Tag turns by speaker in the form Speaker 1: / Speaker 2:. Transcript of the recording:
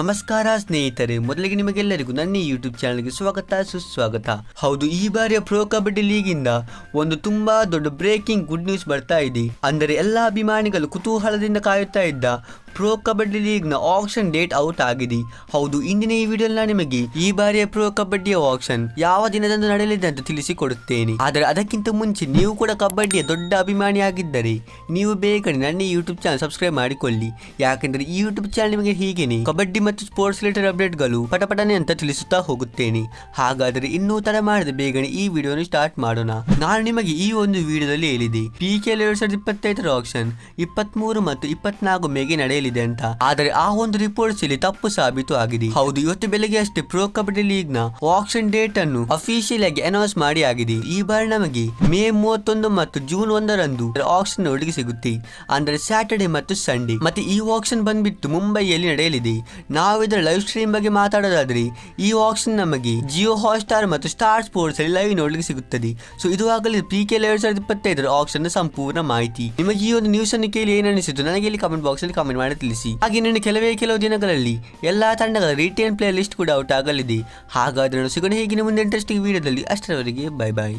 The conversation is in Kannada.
Speaker 1: ನಮಸ್ಕಾರ ಸ್ನೇಹಿತರೆ, ಮೊದಲಿಗೆ ನಿಮಗೆಲ್ಲರಿಗೂ ನನ್ನ ಯೂಟ್ಯೂಬ್ ಚಾನಲ್ಗೆ ಸ್ವಾಗತ, ಸುಸ್ವಾಗತ. ಹೌದು, ಈ ಬಾರಿಯ ಪ್ರೋ ಕಬಡ್ಡಿ ಲೀಗ್ ಇಂದ ಒಂದು ತುಂಬಾ ದೊಡ್ಡ ಬ್ರೇಕಿಂಗ್ ಗುಡ್ ನ್ಯೂಸ್ ಬರ್ತಾ ಇದೆ. ಅಂದರೆ ಎಲ್ಲಾ ಅಭಿಮಾನಿಗಳು ಕುತೂಹಲದಿಂದ ಕಾಯುತ್ತಾ ಇದ್ದ ಪ್ರೋ ಕಬಡ್ಡಿ ನ ಆಕ್ಷನ್ ಡೇಟ್ ಔಟ್ ಆಗಿದೆ. ಹೌದು, ಇಂದಿನ ಈ ವಿಡಿಯೋ ನಿಮಗೆ ಈ ಬಾರಿಯ ಪ್ರೋ ಕಬಡ್ಡಿಯ ಆಕ್ಷನ್ ಯಾವ ದಿನದಂದು ನಡೆಯಲಿದೆ ಅಂತ ತಿಳಿಸಿಕೊಡುತ್ತೇನೆ. ಆದರೆ ಅದಕ್ಕಿಂತ ಮುಂಚೆ ನೀವು ಕೂಡ ಕಬಡ್ಡಿಯ ದೊಡ್ಡ ಅಭಿಮಾನಿಯಾಗಿದ್ದರೆ ನೀವು ಬೇಗನೆ ನನ್ನ ಯೂಟ್ಯೂಬ್ ಚಾನಲ್ ಸಬ್ಸ್ಕ್ರೈಬ್ ಮಾಡಿಕೊಳ್ಳಿ. ಯಾಕೆಂದ್ರೆ ಈ ಯೂಟ್ಯೂಬ್ ಚಾನಲ್ ನಿಮಗೆ ಹೀಗೇನೆ ಕಬಡ್ಡಿ ಮತ್ತು ಸ್ಪೋರ್ಟ್ಸ್ ರಿಲೇಟೆಡ್ ಅಪ್ಡೇಟ್ಗಳು ಪಟಪಟನೆ ಅಂತ ತಿಳಿಸುತ್ತಾ ಹೋಗುತ್ತೇನೆ. ಹಾಗಾದರೆ ಇನ್ನೂ ತರ ಮಾಡದೆ ಬೇಗನೆ ಈ ವಿಡಿಯೋನ ಸ್ಟಾರ್ಟ್ ಮಾಡೋಣ. ನಾನು ನಿಮಗೆ ಈ ಒಂದು ವಿಡಿಯೋದಲ್ಲಿ ಹೇಳಿದೆ. ಪಿ ಕೆ ಎರಡ್ ಸಾವಿರದ ಇಪ್ಪತ್ತೈದರ ಆಕ್ಷನ್ ಇಪ್ಪತ್ಮೂರು ಮತ್ತು ಇಪ್ಪತ್ನಾಲ್ಕು ಮೇಗೆ ನಡೆಯಲಿದೆ. ಅಂತ. ಆದರೆ ಆ ಒಂದು ರಿಪೋರ್ಟ್ಸ್ ಇಲ್ಲಿ ತಪ್ಪು ಸಾಬೀತು ಆಗಿದೆ. ಹೌದು, ಇವತ್ತು ಬೆಳಗ್ಗೆ ಅಷ್ಟೇ ಪ್ರೋ ಕಬಡ್ಡಿ ಲೀಗ್ನ ಆಕ್ಷನ್ ಡೇಟ್ ಅನ್ನು ಅಫಿಷಿಯಲ್ ಆಗಿ ಅನೌನ್ಸ್ ಮಾಡಿ ಆಗಿದೆ. ಈ ಬಾರಿ ನಮಗೆ ಮೇ ಮೂವತ್ತೊಂದು ಮತ್ತು ಜೂನ್ ಒಂದರಂದು ಆಕ್ಷನ್ ಒಳಗೆ ಸಿಗುತ್ತೆ. ಅಂದ್ರೆ ಸ್ಯಾಟರ್ಡೆ ಮತ್ತು ಸಂಡೇ ಮತ್ತೆ ಈ ಆಕ್ಷನ್ ಬಂದ್ಬಿಟ್ಟು ಮುಂಬೈಯಲ್ಲಿ ನಡೆಯಲಿದೆ. ನಾವು ಇದರ ಲೈವ್ ಸ್ಟ್ರೀಮ್ ಬಗ್ಗೆ ಮಾತಾಡೋದಾದ್ರೆ, ಈ ಆಕ್ಷನ್ ನಮಗೆ ಜಿಯೋ ಹಾಟ್ಸ್ಟಾರ್ ಮತ್ತು ಸ್ಟಾರ್ ಸ್ಪೋರ್ಟ್ಸ್ ಅಲ್ಲಿ ಲೈವ್ ನೋಡ್ಲಿಕ್ಕೆ ಸಿಗುತ್ತದೆ. ಸೊ ಇದು ಆಗಲಿ ಪಿ ಕೆ ಎರಡ್ ಸಾವಿರದ ಇಪ್ಪತ್ತೈದರ ಆಕ್ಷನ್ ಸಂಪೂರ್ಣ ಮಾಹಿತಿ. ನಿಮಗೆ ಈ ಒಂದು ನ್ಯೂಸ್ ಅನ್ನು ಕೇಳಿ ಏನು ಅನಿಸಿತು ನನಗೆ ಇಲ್ಲಿ ಕಮೆಂಟ್ ಬಾಕ್ಸ್ ಅಲ್ಲಿ ಕಮೆಂಟ್ ಮಾಡಿ. ತಿಳಿಸಿ ಹಾಗೆ ಇನ್ನು ಕೆಲವೇ ಕೆಲವು ದಿನಗಳಲ್ಲಿ ಎಲ್ಲಾ ತಂಡಗಳ ರಿಟೇನ್ ಪ್ಲೇಯರ್ ಲಿಸ್ಟ್ ಕೂಡ ಔಟ್ ಆಗಲಿದೆ. ಹಾಗಾದ್ರೆ ಸಿಗೋಣ, ಹೀಗಿನ ಮುಂದೆ ಇಂಟ್ರೆಸ್ಟಿಂಗ್ ವಿಡಿಯೋದಲ್ಲಿ ಅಷ್ಟರವರೆಗೆ ಬೈ ಬಾಯ್